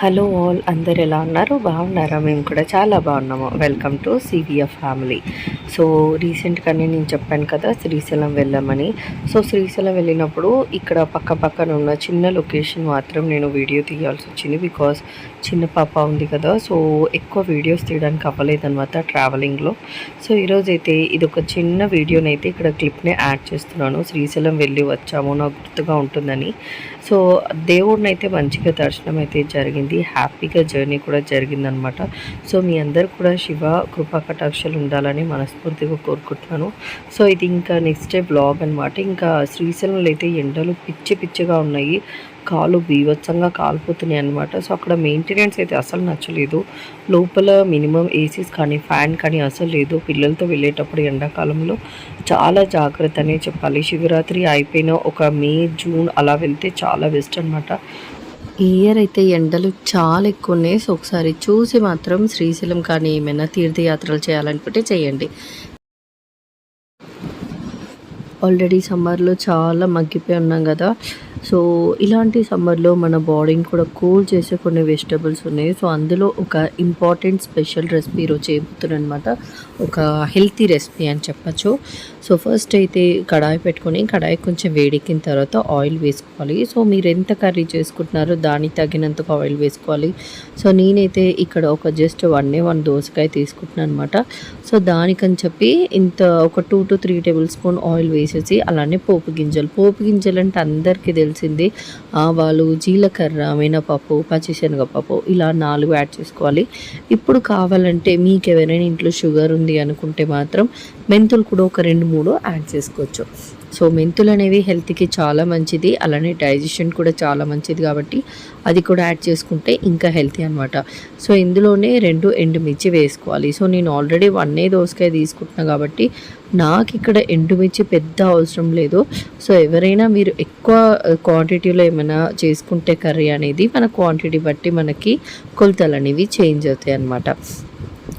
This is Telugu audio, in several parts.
హలో ఆల్ అందరు ఎలా ఉన్నారు? బాగున్నారా? మేము కూడా చాలా బాగున్నాము. Welcome to CVF family so రీసెంట్గానే నేను చెప్పాను కదా శ్రీశైలం వెళ్ళామని. సో శ్రీశైలం వెళ్ళినప్పుడు ఇక్కడ పక్క పక్కన ఉన్న చిన్న లొకేషన్ మాత్రం నేను వీడియో తీయాల్సి వచ్చింది బికాస్ చిన్న పాప ఉంది కదా. సో ఎక్కువ వీడియోస్ తీయడానికి అవ్వలేదన్నమాట ట్రావెలింగ్లో సో ఈరోజు అయితే ఇది ఒక చిన్న వీడియోనైతే ఇక్కడ క్లిప్ని యాడ్ చేస్తున్నాను. శ్రీశైలం వెళ్ళి వచ్చాము. నాకు గుర్తుగా ఉంటుందని. సో దేవుడిని అయితే మంచిగా దర్శనం అయితే జరిగింది. హ్యాపీగా జర్నీ కూడా జరిగిందనమాట సో మీ అందరు కూడా శివ కృపా కటాక్షలు ఉండాలని మనస్ఫూర్తిగా కోరుకుంటున్నాను. సో ఇది ఇంకా నెక్స్ట్ డే బ్లాగ్ అనమాట ఇంకా శ్రీశైలంలో అయితే ఎండలు పిచ్చి పిచ్చిగా ఉన్నాయి. కాలు బీభత్సంగా కాలిపోతున్నాయి అనమాట సో అక్కడ మెయింటెనెన్స్ అయితే అసలు నచ్చలేదు. లోపల మినిమం ఏసీస్ కానీ ఫ్యాన్ కానీ అసలు లేదు. పిల్లలతో వెళ్ళేటప్పుడు ఎండాకాలంలో చాలా జాగ్రత్త అనే చెప్పాలి. శివరాత్రి అయిపోయిన ఒక మే జూన్ అలా వెళ్తే చాలా బెస్ట్ అనమాట ఈ ఇయర్ అయితే ఎండలు చాలా ఎక్కువ ఉన్నాయి సో ఒకసారి చూసి మాత్రం శ్రీశైలం కానీ ఏమైనా తీర్థయాత్రలు చేయాలనుకుంటే చేయండి. ఆల్రెడీ సమ్మర్లో చాలా మగ్గిపోయి ఉన్నాం కదా. సో ఇలాంటి సమ్మర్లో మన బాడీని కూడా కూల్ చేసే కొన్ని వెజిటబుల్స్ ఉన్నాయి. సో అందులో ఒక ఇంపార్టెంట్ స్పెషల్ రెసిపీ ఈరోజు చేయబోతున్నాను అనమాట ఒక హెల్తీ రెసిపీ అని చెప్పచ్చు. సో ఫస్ట్ అయితే కడాయి పెట్టుకొని కడాయి కొంచెం వేడెక్కిన తర్వాత ఆయిల్ వేసుకోవాలి. సో మీరు ఎంత కర్రీ చేసుకుంటున్నారో దానికి తగినంతగా ఆయిల్ వేసుకోవాలి. సో నేనైతే ఇక్కడ ఒక జస్ట్ వన్ ఏ వన్ దోసకాయ తీసుకుంటున్నాను అనమాట సో దానికని చెప్పి ఇంత ఒక two to three tablespoon oil వేసేసి అలానే పోపు గింజలు. పోపు గింజలు అంటే అందరికీ తెలిసింది ఆవాలు జీలకర్ర మినపప్పు పచ్చిశనగపప్పు ఇలా నాలుగు యాడ్ చేసుకోవాలి. ఇప్పుడు కావాలంటే మీకు ఎవరైనా ఇంట్లో షుగర్ ఉంది అనుకుంటే మాత్రం మెంతులు కూడా ఒక రెండు మూడు యాడ్ చేసుకోవచ్చు. సో మెంతులు అనేవి హెల్త్కి చాలా మంచిది. అలానే డైజెషన్ కూడా చాలా మంచిది కాబట్టి అది కూడా యాడ్ చేసుకుంటే ఇంకా హెల్తీ అనమాట సో ఇందులోనే రెండు ఎండుమిర్చి వేసుకోవాలి. సో నేను ఆల్రెడీ వన్నే దోసకాయ తీసుకుంటున్నా కాబట్టి నాకు ఇక్కడ ఎండుమిర్చి పెద్ద అవసరం లేదు. సో ఎవరైనా మీరు ఎక్కువ క్వాంటిటీలో ఏమైనా చేసుకుంటే కర్రీ అనేది మన క్వాంటిటీ బట్టి మనకి కొలతలు అనేవి చేంజ్ అవుతాయి అన్నమాట.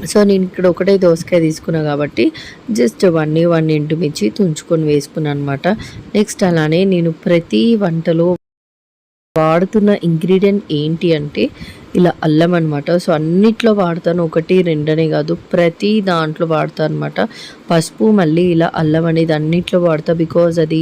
సో నేను ఇక్కడ ఒకటే దోసకాయ తీసుకున్నా కాబట్టి జస్ట్ వన్ వన్ ఎండుమిర్చి తుంచుకొని వేసుకున్నాను అనమాట నెక్స్ట్ అలానే నేను ప్రతి వంటలో వాడుతున్న ఇంగ్రీడియంట్ ఏంటి అంటే ఇలా అల్లం అనమాట సో అన్నిట్లో వాడతాను ఒకటి రెండనే కాదు ప్రతి దాంట్లో వాడతాను అనమాట పసుపు మళ్ళీ ఇలా అల్లం అనేది అన్నిట్లో వాడతా బికాజ్ అది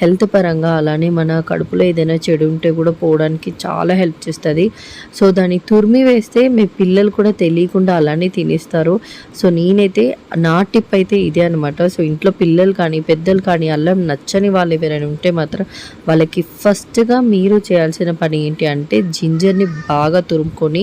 హెల్త్ పరంగా అలానే మన కడుపులో ఏదైనా చెడు ఉంటే కూడా పోవడానికి చాలా హెల్ప్ చేస్తుంది. సో దాన్ని తురిమి వేస్తే మీ పిల్లలు కూడా తెలియకుండా అలానే తినేస్తారు. సో నేనైతే నా టిప్ అయితే ఇదే అనమాట సో ఇంట్లో పిల్లలు కానీ పెద్దలు కానీ అల్లం నచ్చని వాళ్ళు ఎవరైనా ఉంటే మాత్రం వాళ్ళకి ఫస్ట్గా మీరు చేయాల్సిన పని ఏంటి అంటే జింజర్ని బాగా తురుముకొని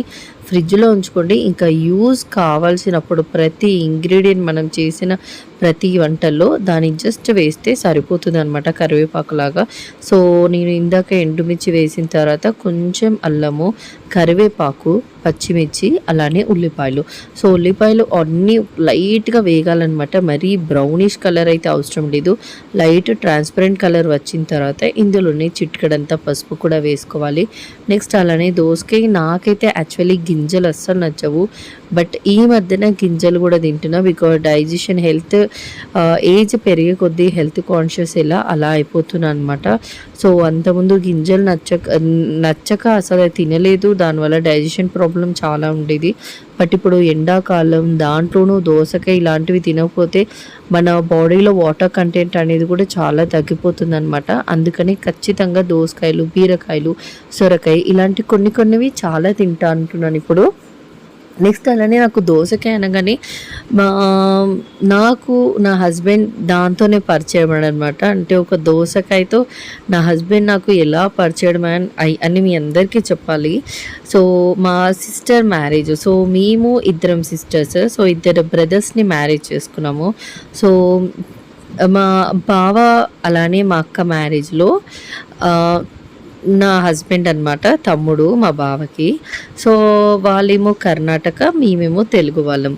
ఫ్రిడ్జ్లో ఉంచుకోండి. ఇంకా యూజ్ కావాల్సినప్పుడు ప్రతి ఇంగ్రీడియంట్ మనం చేసిన ప్రతి వంటల్లో దాన్ని జస్ట్ వేస్తే సరిపోతుంది అనమాట కరివేపాకులాగా. సో నేను ఇందాక ఎండుమిర్చి వేసిన తర్వాత కొంచెం అల్లము కరివేపాకు పచ్చిమిర్చి అలానే ఉల్లిపాయలు. సో ఉల్లిపాయలు అన్నీ లైట్గా వేగాలన్నమాట. మరీ బ్రౌనిష్ కలర్ అయితే అవసరం లేదు. లైట్ ట్రాన్స్పరెంట్ కలర్ వచ్చిన తర్వాత ఇందులోనే చిట్కడంతా పసుపు కూడా వేసుకోవాలి. నెక్స్ట్ అలానే దోసకాయ నాకైతే యాక్చువల్లీ గింజలు అస్సలు నచ్చవు. బట్ ఈ మధ్యన గింజలు కూడా తింటున్నా బికాజ్ డైజెషన్ హెల్త్ ఏజ్ పెరిగే కొద్దీ హెల్త్ కాన్షియస్ ఎలా అలా అయిపోతున్నా అనమాట సో అంతకుముందు గింజలు నచ్చక నచ్చక అసలు తినలేదు. దానివల్ల డైజెషన్ ప్రాబ్లం ప్రాబ్లం చాలా ఉండేది. బట్ ఇప్పుడు ఎండాకాలం దాంట్లోనూ దోసకాయ ఇలాంటివి తినకపోతే మన బాడీలో వాటర్ కంటెంట్ అనేది కూడా చాలా తగ్గిపోతుంది అనమాట అందుకని ఖచ్చితంగా దోసకాయలు బీరకాయలు సొరకాయ ఇలాంటి కొన్ని కొన్నివి చాలా తింటా అంటున్నాను ఇప్పుడు. నెక్స్ట్ అలానే నాకు దోసకాయ అనగానే మా నాకు నా హస్బెండ్ దాంతోనే పరిచయం అనమాట అంటే ఒక దోసకాయతో నా హస్బెండ్ నాకు ఎలా పరిచయం అని మీ అందరికీ చెప్పాలి. సో మా సిస్టర్ మ్యారేజ్ సో మేము ఇద్దరం సిస్టర్స్ సో ఇద్దరు బ్రదర్స్ని మ్యారేజ్ చేసుకున్నాము. సో మా బావ అలానే మా అక్క మ్యారేజ్లో నా హస్బెండ్ అనమాట తమ్ముడు మా బావకి. సో వాళ్ళేమో కర్ణాటక మేమేమో తెలుగు వాళ్ళం.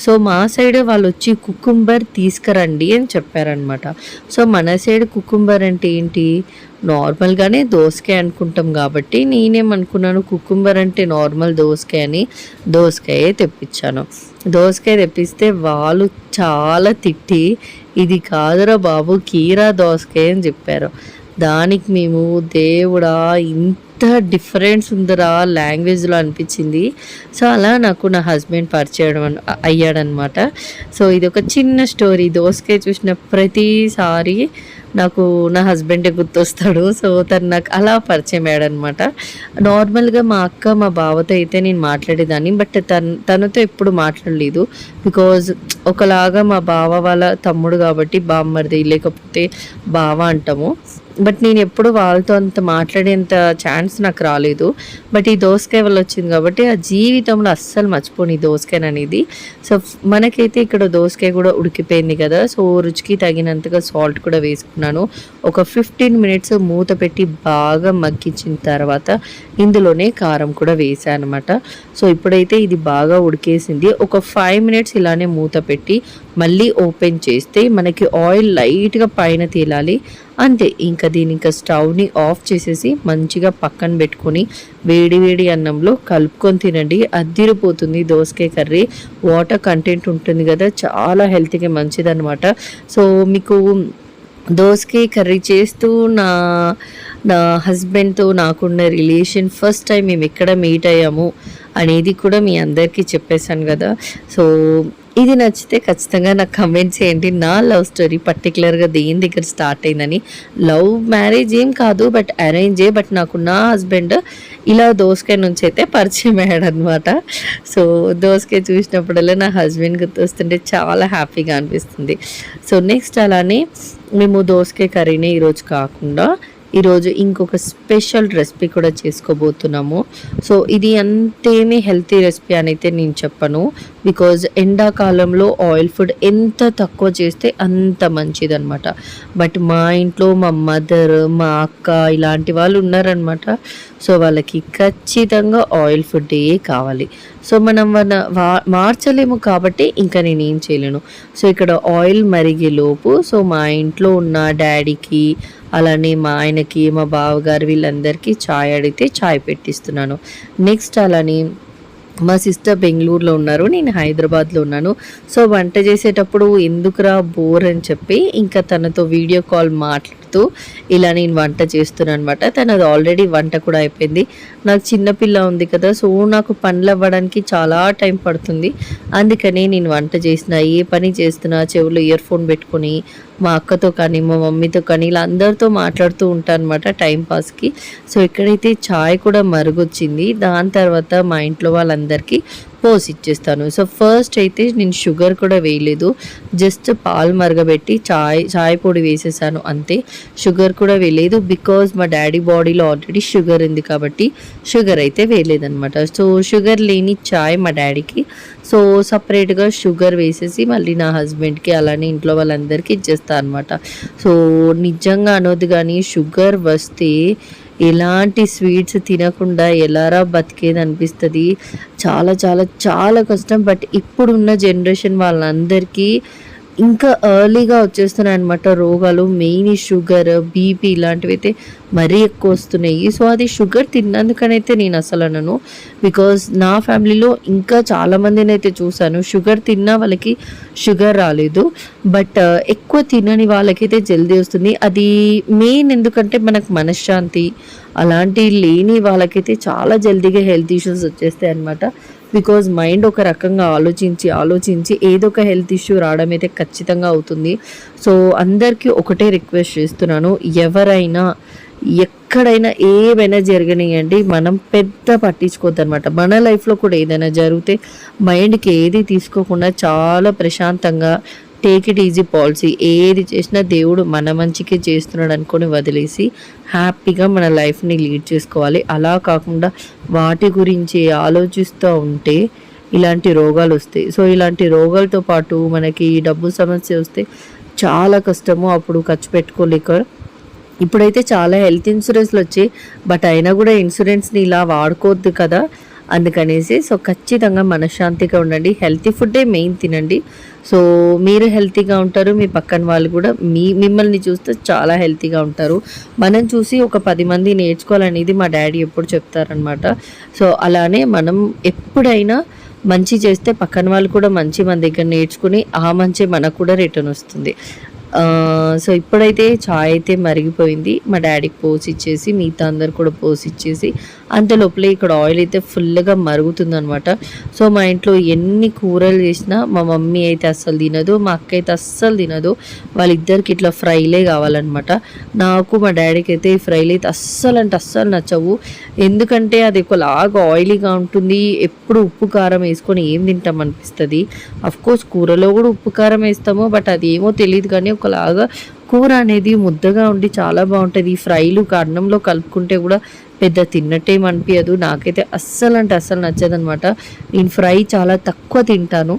సో మా సైడ్ వాళ్ళు వచ్చి కుకుంబర్ తీసుకురండి అని చెప్పారనమాట సో మన సైడ్ కుకుంబర్ అంటే ఏంటి? నార్మల్గానే దోసకాయ అనుకుంటాం కాబట్టి నేనేమనుకున్నాను కుకుంబర్ అంటే నార్మల్ దోసకాయ అని దోసకాయే తెప్పించాను. దోసకాయ తెప్పిస్తే వాళ్ళు చాలా తిట్టి ఇది కాదురా బాబు కీరా దోసకాయ అని చెప్పారు. దానికి మేము దేవుడా ఇంత డిఫరెన్స్ ఉందిరా లాంగ్వేజ్లో అనిపించింది. సో అలా నాకు నా హస్బెండ్ పరిచయం అయ్యాడనమాట. సో ఇది ఒక చిన్న స్టోరీ. దోసకాయ చూసిన ప్రతిసారి నాకు నా హస్బెండే గుర్తొస్తాడు. సో తను నాకు అలా పరిచయం అయ్యాడనమాట. నార్మల్గా మా అక్క మా బావతో అయితే నేను మాట్లాడేదాన్ని. బట్ తన తనతో ఎప్పుడు మాట్లాడలేదు. బికాజ్ ఒకలాగా మా బావ వాళ్ళ తమ్ముడు కాబట్టి బామ్మరిది లేకపోతే బావ అంటాము. బట్ నేను ఎప్పుడు వాళ్ళతో అంత మాట్లాడేంత ఛాన్స్ నాకు రాలేదు. బట్ ఈ దోసకాయ వల్ల వచ్చింది కాబట్టి ఆ జీవితంలో అస్సలు మర్చిపోను ఈ దోసకాయ అనేది. సో మనకైతే ఇక్కడ దోసకాయ కూడా ఉడికిపోయింది కదా. సో రుచికి తగినంతగా సాల్ట్ కూడా వేసుకున్నాను. ఒక ఫిఫ్టీన్ మినిట్స్ మూత పెట్టి బాగా మగ్గించిన తర్వాత ఇందులోనే కారం కూడా వేసాను అనమాట సో ఇప్పుడైతే ఇది బాగా ఉడికేసింది. ఒక ఫైవ్ మినిట్స్ ఇలానే మూత పెట్టి మళ్ళీ ఓపెన్ చేస్తే మనకి ఆయిల్ లైట్గా పైన తేలాలి. అంతే ఇంకా దీని ఇంకా స్టవ్ని ఆఫ్ చేసేసి మంచిగా పక్కన పెట్టుకొని వేడి వేడి అన్నంలో కలుపుకొని తినండి. అద్దిరిపోతుంది దోసకాయ కర్రీ. వాటర్ కంటెంట్ ఉంటుంది కదా చాలా హెల్త్కి మంచిదన్నమాట. సో మీకు దోసకాయ కర్రీ చేస్తూ నా నా హస్బెండ్తో నాకున్న రిలేషన్ ఫస్ట్ టైం మేము ఎక్కడ మీట్ అయ్యాము అనేది కూడా మీ అందరికీ చెప్పేశాను కదా. సో ఇది నచ్చితే ఖచ్చితంగా నాకు కమెంట్ చేయండి. నా లవ్ స్టోరీ పర్టికులర్గా దేని దగ్గర స్టార్ట్ అయిందని. లవ్ మ్యారేజ్ ఏం కాదు బట్ అరేంజే బట్ నాకు నా హస్బెండ్ ఇలా దోసకాయ నుంచి అయితే పరిచయం అయ్యాడు అనమాట సో దోసకాయ చూసినప్పుడల్లా నా హస్బెండ్ గుర్తొస్తుంటే చాలా హ్యాపీగా అనిపిస్తుంది. సో నెక్స్ట్ అలానే మేము దోసకాయ కర్రీనే ఈరోజు కాకుండా ఈరోజు ఇంకొక స్పెషల్ రెసిపీ కూడా చేసుకోబోతున్నాము. సో ఇది అంతేమీ హెల్తీ రెసిపీ అని అయితే నేను చెప్పను. బికాజ్ ఎండాకాలంలో ఆయిల్ ఫుడ్ ఎంత తక్కువ చేస్తే అంత మంచిదనమాట బట్ మా ఇంట్లో మా మదర్ మా అక్క ఇలాంటి వాళ్ళు ఉన్నారనమాట సో వాళ్ళకి ఖచ్చితంగా ఆయిల్ ఫుడ్ కావాలి. సో మనం మన వా- మార్చలేము కాబట్టి ఇంకా నేను ఏం చేయలేను. సో ఇక్కడ ఆయిల్ మరిగే లోపు సో మా ఇంట్లో ఉన్న డాడీకి అలానే మా ఆయనకి మా బావగారు వీళ్ళందరికీ చాయ్ అడిగితే చాయ్ పెట్టిస్తున్నాను. నెక్స్ట్ అలానే మా సిస్టర్ బెంగళూరులో ఉన్నారు నేను హైదరాబాద్లో ఉన్నాను. సో వంట చేసేటప్పుడు ఎందుకురా బోర్ అని చెప్పి ఇంకా తనతో వీడియో కాల్ చెప్తూ ఇలా నేను వంట చేస్తున్నాను అనమాట తను అది ఆల్రెడీ వంట కూడా అయిపోయింది. నాకు చిన్నపిల్ల ఉంది కదా సో నాకు పనులు అవ్వడానికి చాలా టైం పడుతుంది. అందుకనే నేను వంట చేసిన ఏ పని చేస్తున్నా చెవులో ఇయర్ ఫోన్ పెట్టుకొని మా అక్కతో కానీ మా మమ్మీతో కానీ ఇలా అందరితో మాట్లాడుతూ ఉంటాను అనమాట టైంపాస్కి సో ఇక్కడైతే చాయ్ కూడా మరుగొచ్చింది. దాని తర్వాత మా ఇంట్లో వాళ్ళందరికీ పోసి ఇచ్చేస్తాను సో ఫస్ట్ అయితే నేను షుగర్ కూడా వేయలేదు. జస్ట్ పాలు మరగబెట్టి చాయ్ చాయ్ పొడి వేసేసాను అంతే. షుగర్ కూడా వేయలేదు బికాజ్ మా డాడీ బాడీలో ఆల్రెడీ షుగర్ ఉంది కాబట్టి షుగర్ అయితే వేయలేదనమాట సో షుగర్ లేని చాయ్ మా డాడీకి సో సపరేట్గా షుగర్ వేసేసి మళ్ళీ నా హస్బెండ్కి అలానే ఇంట్లో వాళ్ళందరికీ ఇచ్చేస్తాను అనమాట సో నిజంగా అనొద్దు కానీ షుగర్ వస్తే ఎలాంటి స్వీట్స్ తినకుండా ఎలారా బతికేది అనిపిస్తుంది. చాలా చాలా చాలా కష్టం. బట్ ఇప్పుడున్న జనరేషన్ వాళ్ళందరికీ ఇంకా ఎర్లీగా వచ్చేస్తున్నాయి అనమాట రోగాలు మెయిన్ షుగర్ బీపీ ఇలాంటివి అయితే మరీ ఎక్కువ వస్తున్నాయి. సో అది షుగర్ తిన్నందుకనైతే నేను అసలు అనను. బికాజ్ నా ఫ్యామిలీలో ఇంకా చాలామందిని అయితే చూశాను. షుగర్ తిన్నా వాళ్ళకి షుగర్ రాలేదు. బట్ uh, ఎక్కువ తినని వాళ్ళకైతే జల్దీ వస్తుంది. అది మెయిన్ ఎందుకంటే మనకు మనశ్శాంతి. అలాంటి లేని వాళ్ళకైతే చాలా జల్దీగా హెల్త్ ఇష్యూస్ వచ్చేస్తాయి అనమాట బికాజ్ మైండ్ ఒక రకంగా ఆలోచించి ఆలోచించి ఏదో ఒక హెల్త్ ఇష్యూ రావడం అయితే ఖచ్చితంగా అవుతుంది. సో అందరికీ ఒకటే రిక్వెస్ట్ చేస్తున్నాను. ఎవరైనా ఎక్కడైనా ఏమైనా జరగనియండి మనం పెద్ద పట్టించుకోవద్దనమాట మన లైఫ్లో కూడా ఏదైనా జరిగితే మైండ్కి ఏది తీసుకోకుండా చాలా ప్రశాంతంగా టేక్ ఇట్ ఈజీ పాలసీ ఏది చేసినా దేవుడు మన మంచికే చేస్తున్నాడు అనుకొని వదిలేసి హ్యాపీగా మన లైఫ్ని లీడ్ చేసుకోవాలి. అలా కాకుండా వాటి గురించి ఆలోచిస్తూ ఉంటే ఇలాంటి రోగాలు వస్తాయి. సో ఇలాంటి రోగాలతో పాటు మనకి డబ్బు సమస్య వస్తే చాలా కష్టము అప్పుడు ఖర్చు పెట్టుకోలేక. ఇప్పుడైతే చాలా హెల్త్ ఇన్సూరెన్స్లు వచ్చాయి. బట్ అయినా కూడా ఇన్సూరెన్స్ని ఇలా వాడుకోవద్దు కదా. అందుకనేసి సో ఖచ్చితంగా మనశ్శాంతిగా ఉండండి. హెల్తీ ఫుడ్డే మెయిన్ తినండి. సో మీరు హెల్తీగా ఉంటారు మీ పక్కన వాళ్ళు కూడా మీ మిమ్మల్ని చూస్తే చాలా హెల్తీగా ఉంటారు. మనం చూసి ఒక పది మంది నేర్చుకోవాలనేది మా డాడీ ఎప్పుడు చెప్తారనమాట సో అలానే మనం ఎప్పుడైనా మంచి చేస్తే పక్కన వాళ్ళు కూడా మంచి మన దగ్గర నేర్చుకుని ఆ మంచి మనకు కూడా రిటర్న్ వస్తుంది. సో ఇప్పుడైతే చాయ్ అయితే మరిగిపోయింది. మా డాడీకి పోసి ఇచ్చేసి మిగతా అందరు కూడా పోసి ఇచ్చేసి అంత లోపలే ఇక్కడ ఆయిల్ అయితే ఫుల్గా మరుగుతుంది అనమాట సో మా ఇంట్లో ఎన్ని కూరలు చేసినా మా మమ్మీ అయితే అస్సలు తినదు మా అక్క అయితే అస్సలు తినదు. వాళ్ళిద్దరికి ఇట్లా ఫ్రైలే కావాలన్నమాట. నాకు మా డాడీకి అయితే ఈ ఫ్రైలు అయితే అస్సలు అంటే అస్సలు నచ్చవు. ఎందుకంటే అది ఒకలాగా ఆయిలీగా ఉంటుంది. ఎప్పుడు ఉప్పు కారం వేసుకొని ఏం తింటాం అనిపిస్తుంది. అఫ్కోర్స్ కూరలో కూడా ఉప్పు కారం వేస్తాము బట్ అది ఏమో తెలియదు కానీ ఒకలాగా కూర అనేది ముద్దగా ఉండి చాలా బాగుంటుంది. ఈ ఫ్రైలు అన్నంలో కలుపుకుంటే కూడా పెద్ద తిన్నట్టేం అనిపించదు నాకైతే అస్సలు అంటే అస్సలు నచ్చదనమాట. నేను ఫ్రై చాలా తక్కువ తింటాను.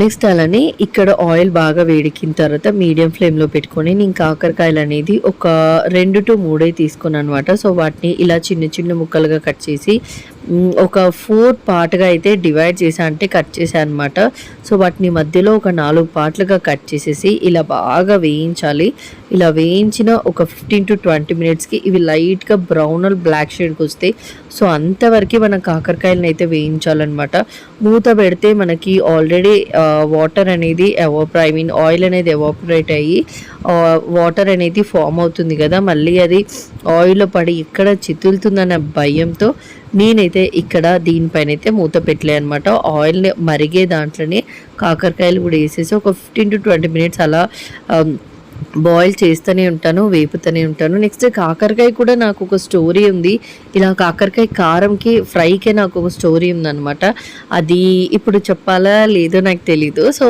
నెక్స్ట్ అలానే ఇక్కడ ఆయిల్ బాగా వేడికిన తర్వాత మీడియం ఫ్లేమ్లో పెట్టుకొని నేను కాకరకాయలు అనేది ఒక రెండు టు మూడే తీసుకున్నాను అనమాట సో వాటిని ఇలా చిన్న చిన్న ముక్కలుగా కట్ చేసి ఒక ఫోర్ పార్ట్గా అయితే డివైడ్ చేసా అంటే కట్ చేశాను అనమాట సో వాటిని మధ్యలో ఒక నాలుగు పార్ట్లుగా కట్ చేసేసి ఇలా బాగా వేయించాలి. ఇలా వేయించిన ఒక ఫిఫ్టీన్ టు ట్వంటీ మినిట్స్కి ఇవి లైట్గా బ్రౌన్ బ్లాక్ షేడ్కి వస్తాయి సో అంతవరకు మనం కాకరకాయలను అయితే వేయించాలన్నమాట. మూత పెడితే మనకి ఆల్రెడీ వాటర్ అనేది ఎవాపర్ ఐ మీన్ ఆయిల్ అనేది ఎవాపరేట్ అయ్యి వాటర్ అనేది ఫామ్ అవుతుంది కదా. మళ్ళీ అది ఆయిల్లో పడి ఇక్కడ చితులుతుందన్న భయంతో నేనైతే ఇక్కడ దీనిపైనైతే మూత పెట్టలే అనమాట ఆయిల్ మరిగే దాంట్లోనే కాకరకాయలు కూడా వేసేసి ఒక ఫిఫ్టీన్ టు ట్వంటీ మినిట్స్ అలా um, బాయిల్ చేస్తూనే ఉంటాను వేపుతూనే ఉంటాను. నెక్స్ట్ కాకరకాయ కూడా నాకు ఒక స్టోరీ ఉంది. ఇలా కాకరకాయ కారంకి ఫ్రైకే నాకు ఒక స్టోరీ ఉందన్నమాట. అది ఇప్పుడు చెప్పాలా లేదో నాకు తెలీదు. సో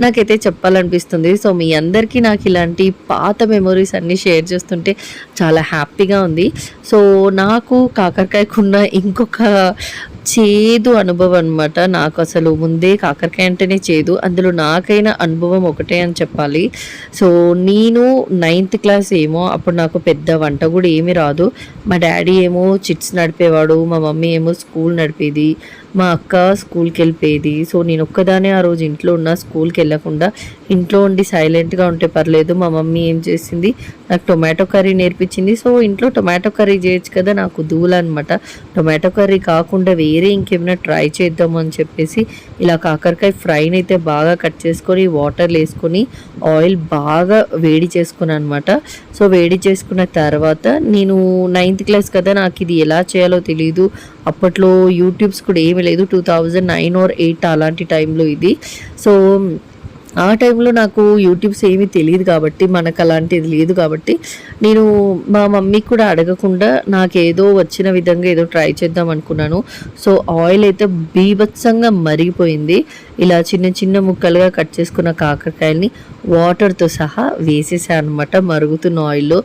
నాకైతే చెప్పాలనిపిస్తుంది. సో మీ అందరికీ నాకు ఇలాంటి పాత మెమొరీస్ అన్నీ షేర్ చేస్తుంటే చాలా హ్యాపీగా ఉంది. సో నాకు కాకరకాయకున్న ఇంకొక చేదు అనుభవం అనమాట నాకు అసలు ముందే కాకరకాయ అంటేనే చేదు. అందులో నాకైన అనుభవం ఒకటే అని చెప్పాలి. సో నేను నైన్త్ క్లాస్ ఏమో అప్పుడు నాకు పెద్ద వంట కూడా ఏమీ రాదు. మా డాడీ ఏమో చిట్స్ నడిపేవాడు మా మమ్మీ ఏమో స్కూల్ నడిపేది. మా అక్క స్కూల్కి వెళ్ళిపోయేది. సో నేను ఒక్కదానే ఆ రోజు ఇంట్లో ఉన్న స్కూల్కి వెళ్ళకుండా. ఇంట్లో ఉండి సైలెంట్గా ఉంటే పర్లేదు. మా మమ్మీ ఏం చేసింది? నాకు టొమాటో కర్రీ నేర్పించింది. సో ఇంట్లో టొమాటో కర్రీ చేయొచ్చు కదా నాకు దూల అనమాట టొమాటో కర్రీ కాకుండా వేరే ఇంకేమైనా ట్రై చేద్దాం అని చెప్పేసి ఇలా కాకరకాయ ఫ్రైని అయితే బాగా కట్ చేసుకొని వాటర్ వేసుకొని ఆయిల్ బాగా వేడి చేసుకున్నాను అనమాట సో వేడి చేసుకున్న తర్వాత నేను నైన్త్ క్లాస్ కదా నాకు ఇది ఎలా చేయాలో తెలియదు అప్పట్లో యూట్యూబ్స్ కూడా ఏమీ లేదు. Two thousand nine or eight అలాంటి టైంలో ఇది. సో ఆ టైంలో నాకు యూట్యూబ్స్ ఏమీ తెలియదు కాబట్టి మనకు అలాంటిది లేదు కాబట్టి నేను మా మమ్మీకి కూడా అడగకుండా నాకు ఏదో వచ్చిన విధంగా ఏదో ట్రై చేద్దాం అనుకున్నాను. సో ఆయిల్ అయితే బీభత్సంగా మరిగిపోయింది. ఇలా చిన్న చిన్న ముక్కలుగా కట్ చేసుకున్న కాకరకాయల్ని వాటర్తో సహా వేసేసాను అనమాట మరుగుతున్న ఆయిల్లో.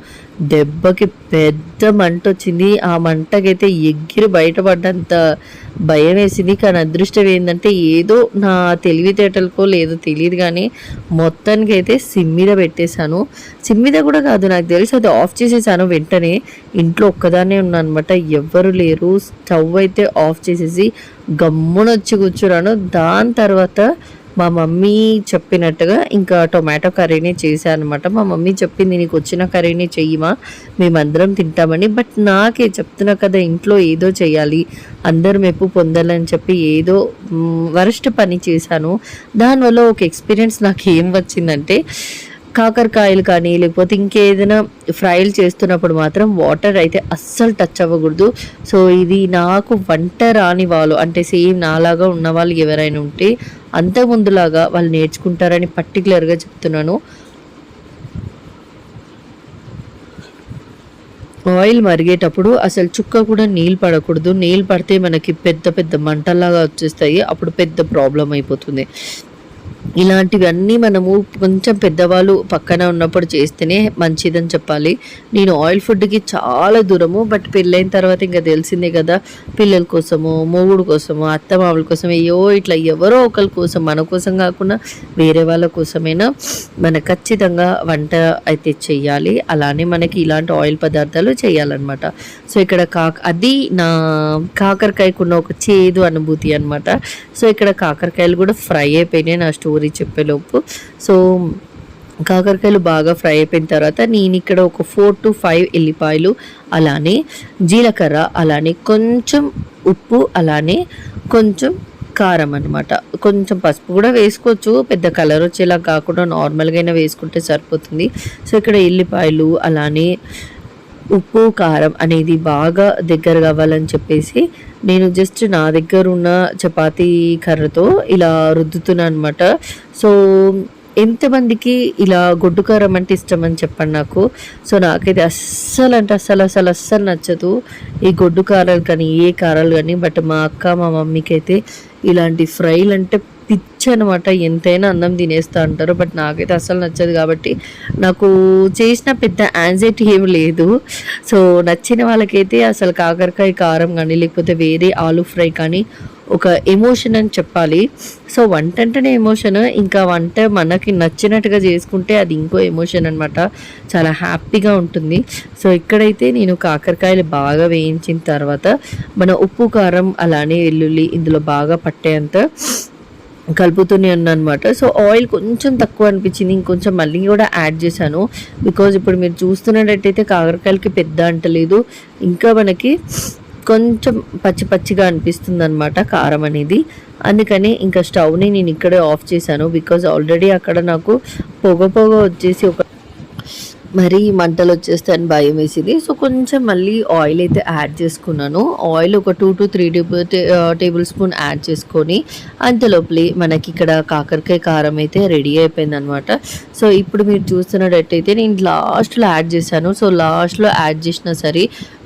దెబ్బకి పెద్ద మంట వచ్చింది. ఆ మంటకైతే ఎగిరి బయటపడ్డంత భయం వేసింది. కానీ అదృష్టం ఏంటంటే ఏదో నా తెలివితేటలకో లేదో తెలియదు కానీ మొత్తానికి అయితే సిమ్ మీద పెట్టేశాను. సిమ్ మీద కూడా కాదు నాకు తెలిసి అది ఆఫ్ చేసేసాను వెంటనే. ఇంట్లో ఒక్కదానే ఉన్నానమాట అనమాట ఎవ్వరు లేరు. స్టవ్ అయితే ఆఫ్ చేసేసి గమ్మున వచ్చి కూర్చున్నాను. దాని తర్వాత మా మమ్మీ చెప్పినట్టుగా ఇంకా టొమాటో కర్రీని చేశాను అనమాట మా మమ్మీ చెప్పింది నీకు వచ్చిన కర్రీని చెయ్యమా? మేమందరం తింటామని. బట్ నాకే చెప్తున్నా కదా ఇంట్లో ఏదో చేయాలి అందరు మెప్పు పొందాలని చెప్పి ఏదో వరస్ట్ పని చేశాను. దానివల్ల ఒక ఎక్స్పీరియన్స్ నాకు ఏం వచ్చిందంటే కాకరకాయలు కానీ లేకపోతే ఇంకేదైనా ఫ్రైలు చేస్తున్నప్పుడు మాత్రం వాటర్ అయితే అస్సలు టచ్ అవ్వకూడదు. సో ఇది నాకు వంట రాని వాళ్ళు అంటే సేమ్ నాలాగా ఉన్న వాళ్ళు ఎవరైనా ఉంటే అంతకుముందులాగా వాళ్ళు నేర్చుకుంటారని పర్టికులర్గా చెప్తున్నాను. ఆయిల్ మరిగేటప్పుడు అసలు చుక్క కూడా నీళ్ళు పడకూడదు. నీళ్ళు పడితే మనకి పెద్ద పెద్ద మంటల్లాగా వచ్చేస్తాయి. అప్పుడు పెద్ద ప్రాబ్లం అయిపోతుంది. ఇలాంటివన్నీ మనము కొంచెం పెద్దవాళ్ళు పక్కన ఉన్నప్పుడు చేస్తేనే మంచిదని చెప్పాలి. నేను ఆయిల్ ఫుడ్కి చాలా దూరము బట్ పెళ్ళైన తర్వాత ఇంకా తెలిసిందే కదా పిల్లల కోసము మొగుడు కోసము అత్త మామల కోసం అయ్యో ఇట్లా ఎవరో ఒకరి కోసం మన కోసం కాకుండా వేరే వాళ్ళ కోసమైనా మన ఖచ్చితంగా వంట అయితే చెయ్యాలి. అలానే మనకి ఇలాంటి ఆయిల్ పదార్థాలు చేయాలన్నమాట సో ఇక్కడ కాక అది నా కాకరకాయకున్న ఒక చేదు అనుభూతి అనమాట సో ఇక్కడ కాకరకాయలు కూడా ఫ్రై అయిపోయినాయి నా స్టోరీ చెప్పేలోపు. సో కాకరకాయలు బాగా ఫ్రై అయిపోయిన తర్వాత నేను ఇక్కడ ఒక ఫోర్ టు ఫైవ్ ఎల్లిపాయలు అలానే జీలకర్ర అలానే కొంచెం ఉప్పు అలానే కొంచెం కారం అనమాట కొంచెం పసుపు కూడా వేసుకోవచ్చు పెద్ద కలర్ వచ్చేలా కాకుండా నార్మల్గా అయినా వేసుకుంటే సరిపోతుంది. సో ఇక్కడ ఎల్లిపాయలు అలానే ఉప్పు కారం అనేది బాగా దగ్గర కావాలని చెప్పేసి నేను జస్ట్ నా దగ్గర ఉన్న చపాతీ కర్రతో ఇలా రుద్దుతున్నాను అనమాట సో ఎంతమందికి ఇలా గొడ్డు కారం అంటే ఇష్టం అని చెప్పండి నాకు. సో నాకైతే అస్సలు అంటే అస్సలు అసలు అస్సలు నచ్చదు ఈ గొడ్డు కారాలు కానీ ఏ కారాలు కానీ. బట్ మా అక్క మా మమ్మీకి అయితే ఇలాంటి ఫ్రైలు అంటే పిచ్చి అనమాట ఎంతైనా అన్నం తినేస్తా అంటారు. బట్ నాకైతే అస్సలు నచ్చదు కాబట్టి నాకు చేసిన పెద్ద యాంగ్జైటీ ఏమి లేదు. సో నచ్చిన వాళ్ళకైతే అసలు కాకరకాయ కారం కానీ లేకపోతే వేరే ఆలు ఫ్రై కానీ ఒక ఎమోషన్ అని చెప్పాలి. సో వంట అంటేనే ఎమోషన్ ఇంకా వంట మనకి నచ్చినట్టుగా చేసుకుంటే అది ఇంకో ఎమోషన్ అనమాట చాలా హ్యాపీగా ఉంటుంది. సో ఇక్కడైతే నేను కాకరకాయలు బాగా వేయించిన తర్వాత మన ఉప్పు కారం అలానే వెల్లుల్లి ఇందులో బాగా పట్టేంత కలుపుతూనే అనమాట సో ఆయిల్ కొంచెం తక్కువ అనిపించింది. ఇంకొంచెం మళ్ళీ కూడా యాడ్ చేశాను. బికాజ్ ఇప్పుడు మీరు చూస్తున్నట్టయితే కాకరకాయలకి పెద్ద అంటలేదు ఇంకా మనకి కొంచెం పచ్చి పచ్చిగా అనిపిస్తుంది అనమాట కారం అనేది. అందుకని ఇంకా స్టవ్ని నేను ఇక్కడే ఆఫ్ చేశాను. బికాజ్ ఆల్రెడీ అక్కడ నాకు పొగ పొగ వచ్చేసి ఒక మరి మంటలు వచ్చేస్తే అని భయం వేసింది. సో కొంచెం మళ్ళీ ఆయిల్ అయితే యాడ్ చేసుకున్నాను. ఆయిల్ ఒక two to three table tablespoon add చేసుకొని అంతలోపలి మనకి ఇక్కడ కాకరకాయ కారం అయితే రెడీ అయిపోయింది అనమాట సో ఇప్పుడు మీరు చూస్తున్నట్టయితే నేను లాస్ట్లో యాడ్ చేశాను. సో లాస్ట్లో యాడ్ చేసినా సరే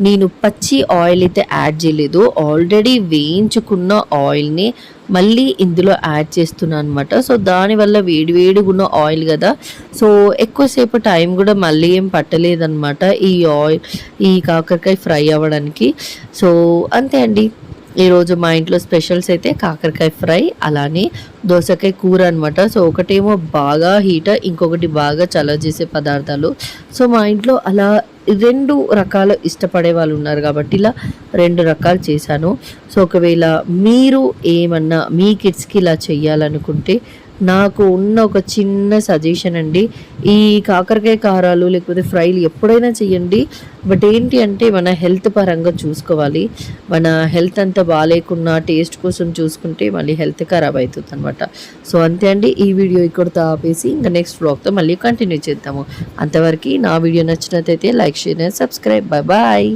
నేను పచ్చి ఆయిల్ అయితే యాడ్ చేయలేదు. ఆల్రెడీ వేయించుకున్న ఆయిల్ని మళ్ళీ ఇందులో యాడ్ చేస్తున్నాను అనమాట సో దానివల్ల వేడి వేడిగా ఉన్న ఆయిల్ కదా. సో ఎక్కువసేపు టైం కూడా మళ్ళీ ఏం పట్టలేదన్నమాట ఈ ఆయిల్ ఈ కాకరకాయ ఫ్రై అవ్వడానికి. సో అంతే అండి. ఈరోజు మా ఇంట్లో స్పెషల్స్ అయితే కాకరకాయ ఫ్రై అలానే దోసకాయ కూర అనమాట సో ఒకటేమో బాగా హీట్ ఇంకొకటి బాగా చలవ చేసే పదార్థాలు. సో మా ఇంట్లో అలా రెండు రకాలు ఇష్టపడే వాళ్ళు ఉన్నారు కాబట్టి ఇలా రెండు రకాలు చేశాను. సో ఒకవేళ మీరు ఏమన్నా మీ కిడ్స్కి ఇలా చెయ్యాలనుకుంటే నాకు ఉన్న ఒక చిన్న సజెషన్ అండి. ఈ కాకరకాయ కారాలు లేకపోతే ఫ్రైలు ఎప్పుడైనా చేయండి బట్ ఏంటి అంటే మన హెల్త్ పరంగా చూసుకోవాలి. మన హెల్త్ అంతా బాగాలేకున్నా టేస్ట్ కోసం చూసుకుంటే మళ్ళీ హెల్త్ ఖరాబ్ అవుతుంది అనమాట సో అంతే అండి. ఈ వీడియో ఇక్కడితో ఆపేసి ఇంకా నెక్స్ట్ బ్లాగ్తో మళ్ళీ కంటిన్యూ చేద్దాము. అంతవరకు నా వీడియో నచ్చినట్టయితే like share subscribe. Bye bye